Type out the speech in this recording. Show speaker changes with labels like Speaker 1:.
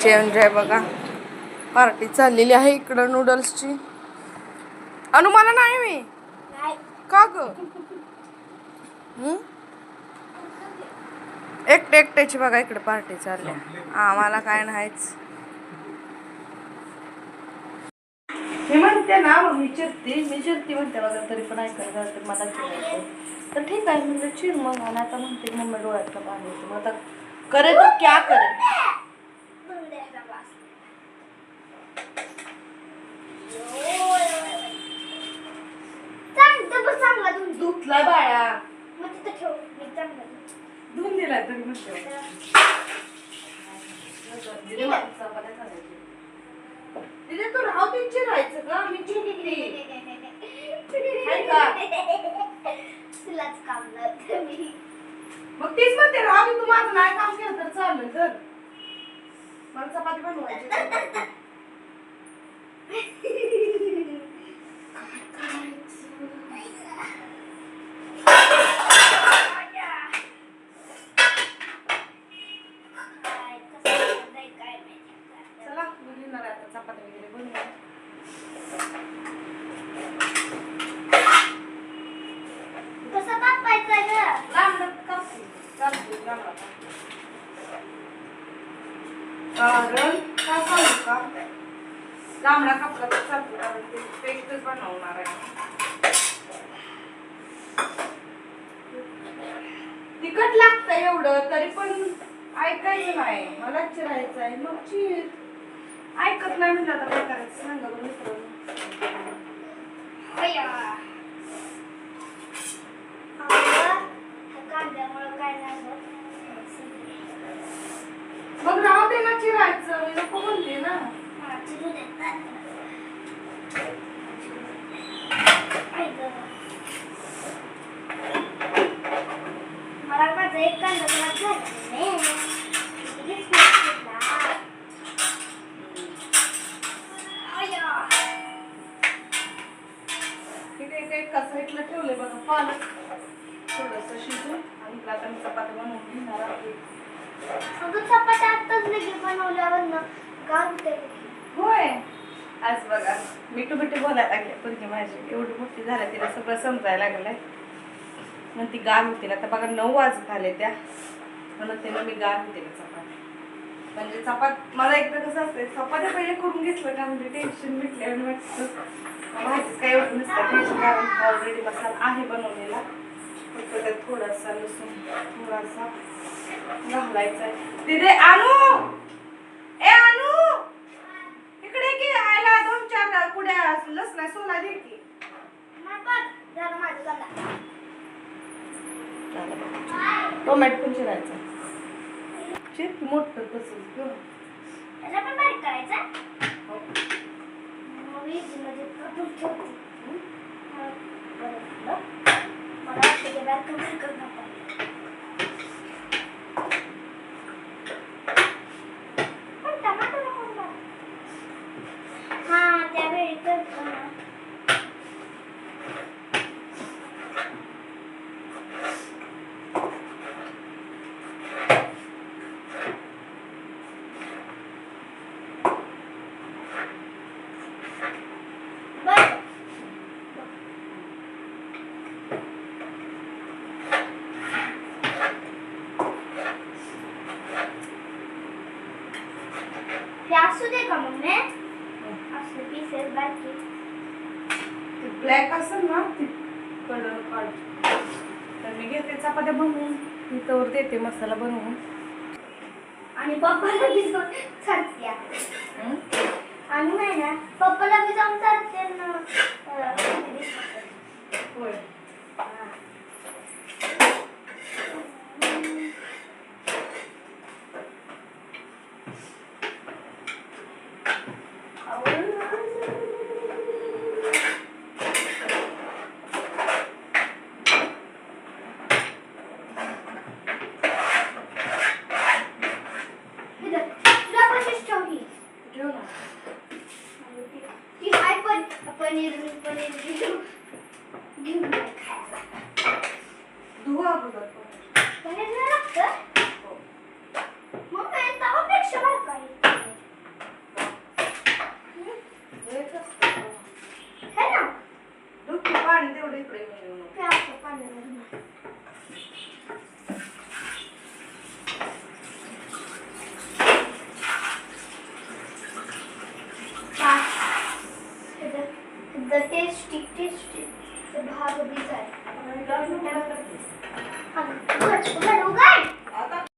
Speaker 1: Enjoy बघा. Party चाललेली आहे इकडं नूडल्सची अनु मला नाही मी. का ग? हं? एकटे एकट्याची बघा इकडे पार्टी चालली. आम्हाला काय नाहीच. मी म्हणते ना मग मी चिरते. मी चिरते म्हणते बघा तरी पण ऐकायला झालं तर मला चिरायचं तर ठीक आहे म्हणजे चिर मग. आणि आता म्हणते मम्मी डोळ्यातलं पाणी येतं. मग आता करे तो क्या करे धुतला बाया धुवून दिलाय तरी म्हणते दिदी मला चपात्या करायच्या. दिदी तू राहू दे चिरायचं का? मी चिरते मग तीच म्हणते राहू तू माझं. नाही काम केलं तर चालेल तर मला चपाती बनवायची काय करायचं? चला मी घेणार आहे आता चपाती वगैरे बनवूया लांबडं कापते. चालते, लांबडं कापते. कारण काय सांगू का लांबडा कपडा तर चालतो कारण ते पेस्टच बनवणार आहे तिखट लागतं एवढं तरी पण ऐकायचं नाही मला चिरायचं आहे मग चिर ऐकत नाही म्हटलं आता काय करायचं सांगा बरं मित्रांनो मग राहू दे ना चिरायचं मी नको म्हणते ना.
Speaker 2: मला माझं एक कांदा
Speaker 1: बघा पालक. थोडस शिजून आणि इकडं आता मी चपाती बनवून घेणार आहे.
Speaker 2: अगं चपात्या आत्ताच लगे बनवल्यावर ना गार होते
Speaker 1: होय. आज बघा मिठू मिठू बोलायला लागले पोरगी माझी. एवढी मोठी झाल्या तिला सगळं समजायला लागलंय. मग ती गार होतील आता बघा नऊ वाजत आले त्या. म्हणून तिला मी गार होते चपाती. म्हणजे चपात मला एकदा कसं असतं चपात्या पहिले करून घेतलं का म्हणजे टेन्शन मिटल्यावर वाटतं भाजीच काय एवढं नसतं टेन्शन कारण ऑलरेडी मसाला आहे बनवलेला. थोडासा लसूण थोडासा घालायचा आहे तिथे आणू? ए आणू? इकडे की आयला दोन चार पुड्या लसणा सोला दे की. टोमॅटो पण चिरायचा. चिर मोठं तसंच गं.
Speaker 2: त्याला पण बारीक करायचा
Speaker 1: हो.
Speaker 2: मग इझीमध्ये कापून ठेवते हा, बरं झालं. मला वाटतं ते बारीक करून करू नका. पण टमाटर नको ना. हा त्यावेळी करतो ना बरं हे असू दे का असू पीसेस बाकी.
Speaker 1: ते ब्लॅक असेल ना ती कलर काढ तर मी घेते चपात्या बनवून. मी तवर देते मसाला बनवून.
Speaker 2: आणि पप्पाला
Speaker 1: हं?
Speaker 2: आणि नाही ना पप्पाला बी जाऊन चालते ना अं,
Speaker 1: होय
Speaker 2: इथं. तुला कशीच ठेवली
Speaker 1: ठेव ना
Speaker 2: ती काय पण पनीर पनीर घेऊन घेऊन खायला.
Speaker 1: धुवा अगोदर पण.
Speaker 2: पनीर नाही लागतं
Speaker 1: हो.
Speaker 2: मग काय तवापेक्षा बरं काय
Speaker 1: इकडे इकडे येऊ नको.
Speaker 2: प्यायचं पाण्याला घे. पाच. एकदम- एकदम टेस्टी टेस्टी ते भाग